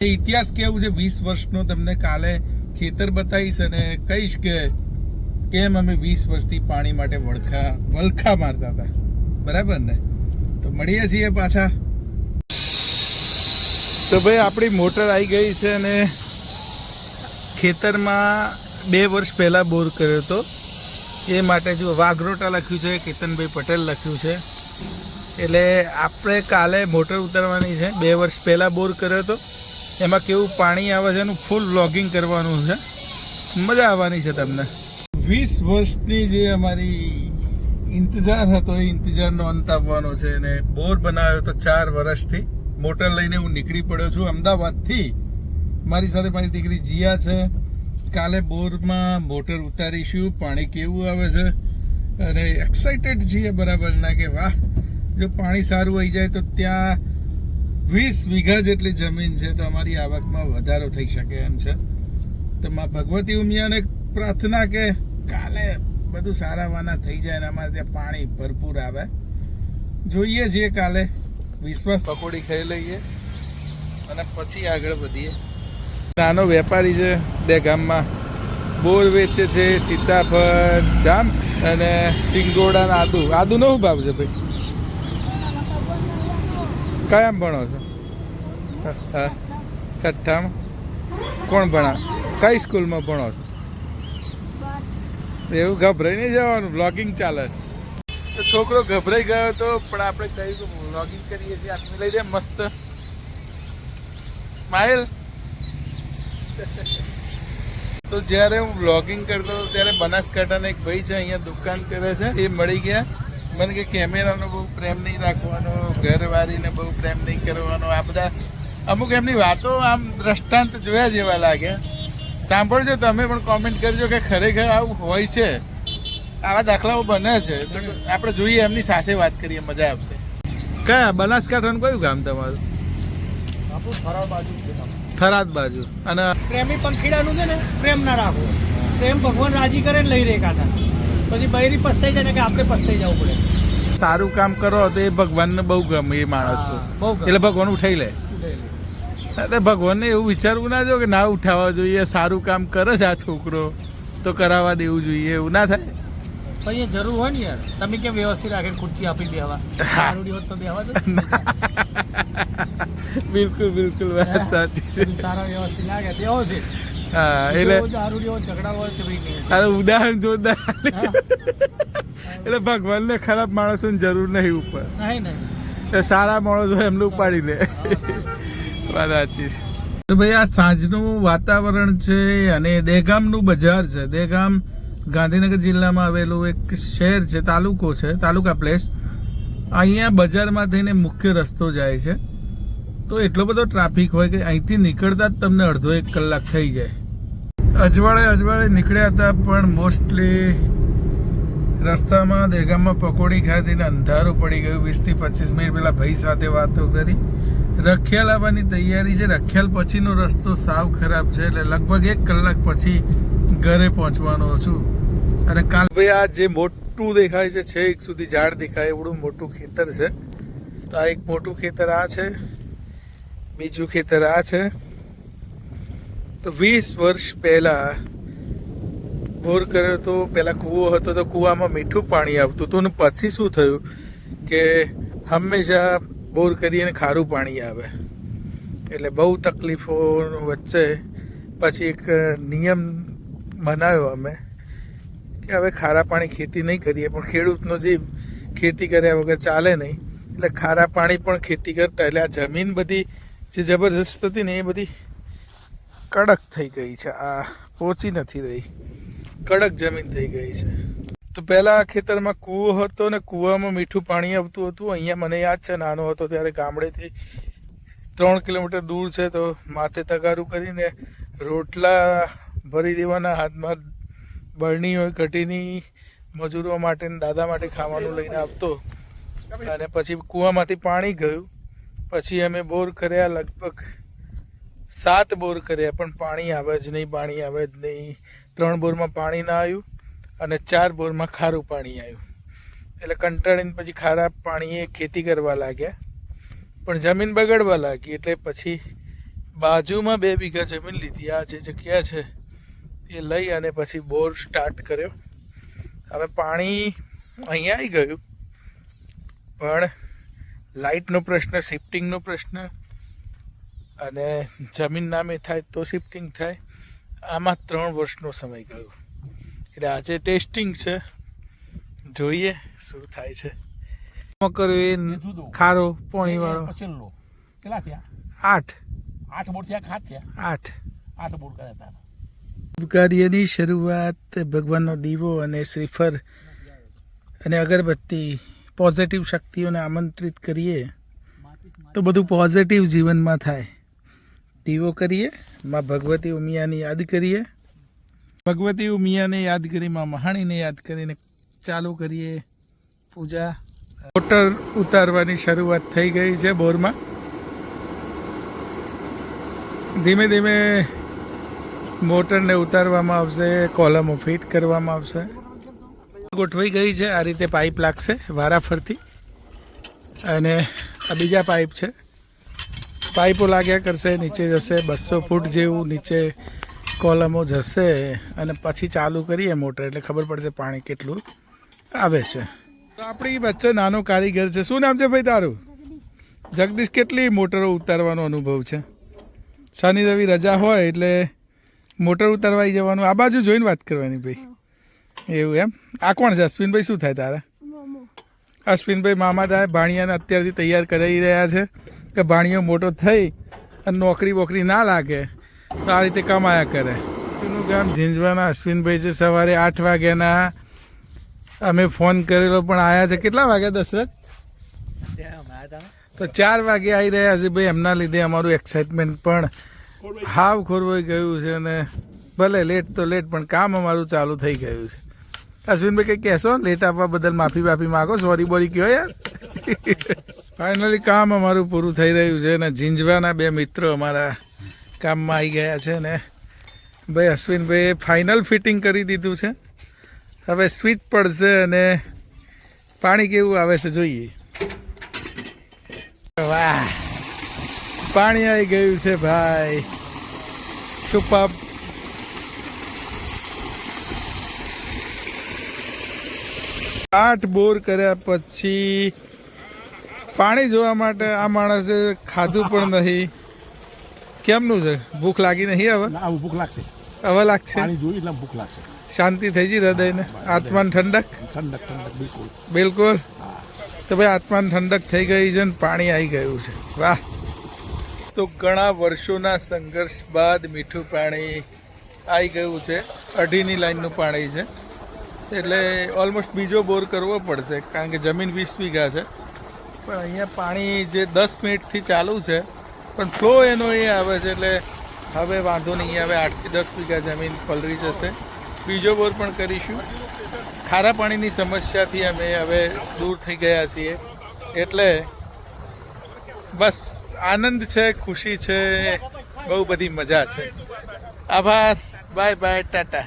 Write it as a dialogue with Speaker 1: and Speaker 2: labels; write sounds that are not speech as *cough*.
Speaker 1: એ ઇતિહાસ કેવું છે? વીસ વર્ષનો તમને કાલે ખેતર બતાવીશ અને કહીશ કે કેમ અમે વીસ વર્ષથી પાણી માટે વળખા વલખા મારતા હતા. બરાબર ને? તો મળીએ છીએ પાછા. તો ભાઈ, આપણી મોટર આવી ગઈ છે અને ખેતરમાં બે વર્ષ પહેલાં બોર કર્યો હતો. એ માટે જો વાઘરોટા લખ્યું છે, કેતનભાઈ પટેલ લખ્યું છે. એટલે આપણે કાલે મોટર ઉતારવાની છે. બે વર્ષ પહેલાં બોર કર્યો હતો. એમાં કેવું પાણી આવે છે એનું ફૂલ વ્લોગિંગ કરવાનું છે. મજા આવવાની છે તમને. વીસ વર્ષની જે અમારી ઇંતજાર હતો, એ ઇંતજારનો અંત આવવાનો છે અને બોર બનાવ્યો તો ચાર વર્ષથી. મોટર લઈને હું નીકળી પડ્યો છું અમદાવાદથી. મારી સાથે મારી દીકરી જીયા છે. કાલે બોરમાં મોટર ઉતારીશું, પાણી કેવું આવે છે? અને એક્સાઇટેડ છીએ બરાબર ના કે વાહ, જો પાણી સારું આવી જાય તો ત્યાં વીસ વીઘા જેટલી જમીન છે તો અમારી આવકમાં વધારો થઈ શકે એમ છે. તો માં ભગવતી ઉમિયાને પ્રાર્થના કે કાલે બધું સારા વાના થઈ જાય અને અમારે ત્યાં પાણી ભરપૂર આવે. જોઈએ છીએ કાલે વિશ્વાસ પકોડી ખાઈ લઈએ અને પછી આગળ વધીએ. નાનો વેપારી છે બે ગામમાં. બોર વેચે છે, સીતાફળ, જામ અને સિંગોડા આદુ. આદુ નો શું ભાવ છે ભાઈ? કયામ ભણો છો? છઠ્ઠામાં? કોણ ભણા કઈ સ્કૂલમાં ભણો છો? એવું ગભરાઈ નહીં જવાનું બ્લોગિંગ ચાલે છે. છોકરો ગભરાઈ ગયો હતો પણ આપણે કહ્યું કે બ્લોગિંગ કરીએ છીએ આટલું લઈ દે મસ્ત. સ્માઇલ તો જ્યારે હું બ્લોગિંગ કરતો હતો, ત્યારે બનાસકાંઠાના એક ભાઈ છે, અહીંયા દુકાન કરે છે, એ મળી ગયા. મને કે કેમેરાનો બહુ પ્રેમ નહીં રાખવાનો ઘરવાળીને બહુ પ્રેમ નહીં કરવાનો આ બધા અમુક એમની વાતો આમ દ્રષ્ટાંત જોયા જેવા લાગે. સાંભળજો તમે પણ કોમેન્ટ કરજો કે ખરેખર આવું હોય છે. આવા દાખલાઓ બને છે. આપણે જોઈએ એમની સાથે વાત કરીએ મજા આવશે. કયા? બનાસકાંઠાનું કયું ગામ તમારું?
Speaker 2: આપણું ખરાબ બાજુ છે તમે.
Speaker 1: થરાદ બાજુ. અને
Speaker 2: પ્રેમી પંખીડાનું છે ને પ્રેમ ના રાખવો પ્રેમ ભગવાન રાજી કરે લઈ રે કાઢા પછી બૈરી પસ્તાઈ જાય ને કે આપણે પસ્તાઈ જવું પડે.
Speaker 1: સારું કામ કરો તો એ ભગવાનને બહુ ગમે એ માણસો.
Speaker 2: બહુ
Speaker 1: એટલે ભગવાન ઉઠાઈ લે. એટલે ભગવાનને એવું વિચારવું ના જોઈએ કે ના ઉઠાવવા જોઈએ સારું કામ કરે છે આ છોકરો. તો કરાવવા દેવું જોઈએ એવું ના થાય?
Speaker 2: પણ એ જરૂર હોય ને યાર. તમે કેમ વ્યવસ્થિત રાખે ખુરશી આપી દેવા *laughs*
Speaker 1: બિલકુલ બિલકુલ વાત સાચી
Speaker 2: સારા વ્યવસ્થિત લાગે તેવો છે.
Speaker 1: હા એટલે ઉદાહરણ જોરદાર.
Speaker 2: એટલે
Speaker 1: એટલે ભગવાનને ખરાબ માણસોની જરૂર નહીં ઉપર.
Speaker 2: નહીં
Speaker 1: સારા માણસો એમને ઉપાડી લે. વાત સાચી તો ભાઈ આ સાંજનું વાતાવરણ છે અને દહેગામનું બજાર છે. દહેગામ ગાંધીનગર જિલ્લામાં આવેલું એક શહેર છે તાલુકો છે તાલુકા પ્લેસ અહીંયા બજારમાં થઈને મુખ્ય રસ્તો જાય છે. તો એટલો બધો ટ્રાફિક હોય કે અહીંથી નીકળતા જ તમને અડધો એક કલાક થઈ જાય. અજવાળે અજવાળે નીકળ્યા હતા, પણ મોસ્ટલી રસ્તામાં દેગામમાં પકોડી ખાધીને અંધારું પડી ગયું. વીસથી પચીસ મિનિટ પહેલાં ભાઈ સાથે વાતો કરી. રખિયાલ આવવાની તૈયારી છે. રખિયાલ પછીનો રસ્તો સાવ ખરાબ છે, એટલે લગભગ એક કલાક પછી ઘરે પહોંચવાનો છું. અને કાલ ભાઈ આ જે મોટું દેખાય છે, છેક સુધી ઝાડ દેખાય, એવડું મોટું ખેતર છે. તો આ એક મોટું ખેતર આ છે. બીજું ખેતર આ છે. તો વીસ વર્ષ પહેલા બોર કર્યો તો પહેલાં કૂવો હતો તો કૂવામાં મીઠું પાણી આવતું હતું અને પછી શું થયું કે હંમેશા બોર કરીને ખારું પાણી આવે. એટલે બહુ તકલીફો વચ્ચે પછી એક નિયમ બનાવ્યો અમે કે હવે ખારા પાણી ખેતી નહીં કરીએ, પણ ખેડૂતનો જીવ ખેતી કર્યા વગર ચાલે નહીં. એટલે ખારા પાણી પણ ખેતી કરતા, એટલે આ જમીન બધી જે જબરજસ્ત હતી ને એ બધી કડક થઈ ગઈ છે. આ પોચી નથી રહી. કડક જમીન થઈ ગઈ છે. તો પહેલા ખેતરમાં કૂવો હતો ને કૂવામાં મીઠું પાણી આવતું હતું. અહીંયા મને યાદ છે, નાનો હતો ત્યારે ગામડેથી ત્રણ કિલોમીટર દૂર છે તો માથે તગારું કરીને રોટલા ભરી દેવાના હાથમાં બરણી હોય, ઘટીની મજૂરો માટે દાદા માટે ખાવાનું લઈને આપતો. અને પછી કૂવામાંથી પાણી ગયું. પછી અમે બોર કર્યા લગભગ સાત બોર કર્યા, પણ પાણી આવે જ નહીં, પાણી આવે જ નહીં. ત્રણ બોરમાં પાણી ના આવ્યું અને ચાર બોરમાં ખારું પાણી આવ્યું. એટલે કંટાળીને પછી ખારા પાણીએ ખેતી કરવા લાગ્યા. પણ જમીન બગડવા લાગી, એટલે પછી બાજુમાં બે વીઘા જમીન લીધી. આ જે જગ્યા છે એ લઈ અને પછી બોર સ્ટાર્ટ કર્યો. હવે પાણી અહીંયા આવી ગયું. પણ લાઇટનો પ્રશ્ન શિફ્ટિંગનો પ્રશ્ન અને જમીન નામે થાય તો શિફ્ટિંગ થાય. આમાં ત્રણ વર્ષનો સમય ગયો. એટલે આજે ટેસ્ટિંગ છે. જોઈએ શું થાય છે. કર્યો એ. ખારો પોણીવાળો.
Speaker 3: છેલ્લો કેટલા થયા?
Speaker 1: આઠ.
Speaker 3: આઠ બોર્ડ થયા ખાત થયા?
Speaker 1: આઠ.
Speaker 3: આઠ બોર્ડ કર્યા હતા.
Speaker 1: કાર્યની શરૂઆત ભગવાનનો દીવો અને શ્રીફર અને અગરબત્તી પોઝિટિવ શક્તિઓને આમંત્રિત કરીએ, તો બધું પોઝિટિવ જીવનમાં થાય. દીવો કરીએ, માં ભગવતી ઉમિયાને યાદ કરીએ. ભગવતી ઉમિયાને યાદ કરી, માં મહાણીને યાદ કરીને ચાલુ કરીએ પૂજા. મોટર ઉતારવાની શરૂઆત થઈ ગઈ છે બોરમાં. ધીમે ધીમે મોટરને ઉતારવામાં આવશે, કોલમો ફિટ કરવામાં આવશે. ગોઠવાઈ ગઈ છે. આ રીતે પાઇપ લાગશે વારાફરતી. અને આ બીજા પાઇપ છે. પાઇપો લાગ્યા કરશે, નીચે જશે, બસો ફૂટ જેવું નીચે કોલમો જશે. અને પછી ચાલુ કરીએ મોટર, એટલે ખબર પડશે પાણી કેટલું આવે છે. તો આપણી વચ્ચે નાનો કારીગર છે. શું નામ છે ભાઈ તારું? જગદીશ, કેટલી મોટરો ઉતારવાનો અનુભવ છે? શનિ રવિ રજા હોય એટલે મોટર ઉતારવા જવાનું. આ બાજુ જોઈને વાત કરવાની ભાઈ. એવું એમ? આ કોણ છે? અશ્વિનભાઈ શું થાય તારા? અશ્વિનભાઈ મામા થાય ભાણિયાને અત્યારથી તૈયાર કરાવી રહ્યા છે કે ભાણિયો મોટો થઈ અને નોકરી બોકરી ના લાગે તો આ રીતે કમાયા કરે. જૂનું ગામ ઝીંઝવાના અશ્વિનભાઈ છે. સવારે આઠ વાગ્યાના અમે ફોન કરેલો પણ આવ્યા છે કેટલા વાગ્યા દશરથ? તો ચાર વાગે આવી રહ્યા છે ભાઈ. એમના લીધે અમારું એક્સાઇટમેન્ટ પણ હાવ ખોરવાઈ ગયું છે અને ભલે લેટ તો લેટ પણ કામ અમારું ચાલુ થઈ ગયું છે. અશ્વિનભાઈ કંઈ કહેશો? લેટ આપવા બદલ માફી બાફી માગો? સોરી બોરી કયો યાર? ફાઇનલી કામ અમારું પૂરું થઈ રહ્યું છે અને ઝીંઝવાના બે મિત્રો અમારા કામમાં આવી ગયા છે ને. ભાઈ અશ્વિનભાઈએ ફાઇનલ ફિટિંગ કરી દીધું છે. હવે સ્વિચ પડશે અને પાણી કેવું આવે છે જોઈએ. વાહ. પાણી આવી ગયું છે ભાઈ. સુપર આઠ બોર કર્યા પછી પાણી જોવા માટે આ માણસે ખાધું પણ નહીં. કેમનું છે? ભૂખ લાગી નહીં હવે?
Speaker 3: ભૂખ લાગશે.
Speaker 1: હવે લાગશે?
Speaker 3: એટલે ભૂખ લાગશે.
Speaker 1: શાંતિ થઈ ગઈ હૃદયને? આત્માન ઠંડક?
Speaker 3: ઠંડક ઠંડક બિલકુલ.
Speaker 1: બિલકુલ? તો ભાઈ આત્માન ઠંડક થઈ ગઈ છે ને પાણી આવી ગયું છે. વાહ. તો ઘણા વર્ષોના સંઘર્ષ બાદ મીઠું પાણી આવી ગયું છે. અઢીની લાઈનનું પાણી છે. એટલે ઓલમોસ્ટ બીજો બોર કરવો પડશે, કારણ કે જમીન વીસ વીઘા છે. પણ અહીંયા પાણી જે દસ મિનિટથી ચાલુ છે, પણ ફ્લો એનો એ આવે છે એટલે હવે વાંધો નહીં આવે આઠથી દસ વીઘા જમીન પલરી જશે. બીજો બોર પણ કરીશું. ખારા પાણીની સમસ્યાથી અમે હવે દૂર થઈ ગયા છીએ. એટલે બસ આનંદ છે, ખુશી છે, બહુ બધી મજા છે. આભાર, બાય બાય, ટાટા.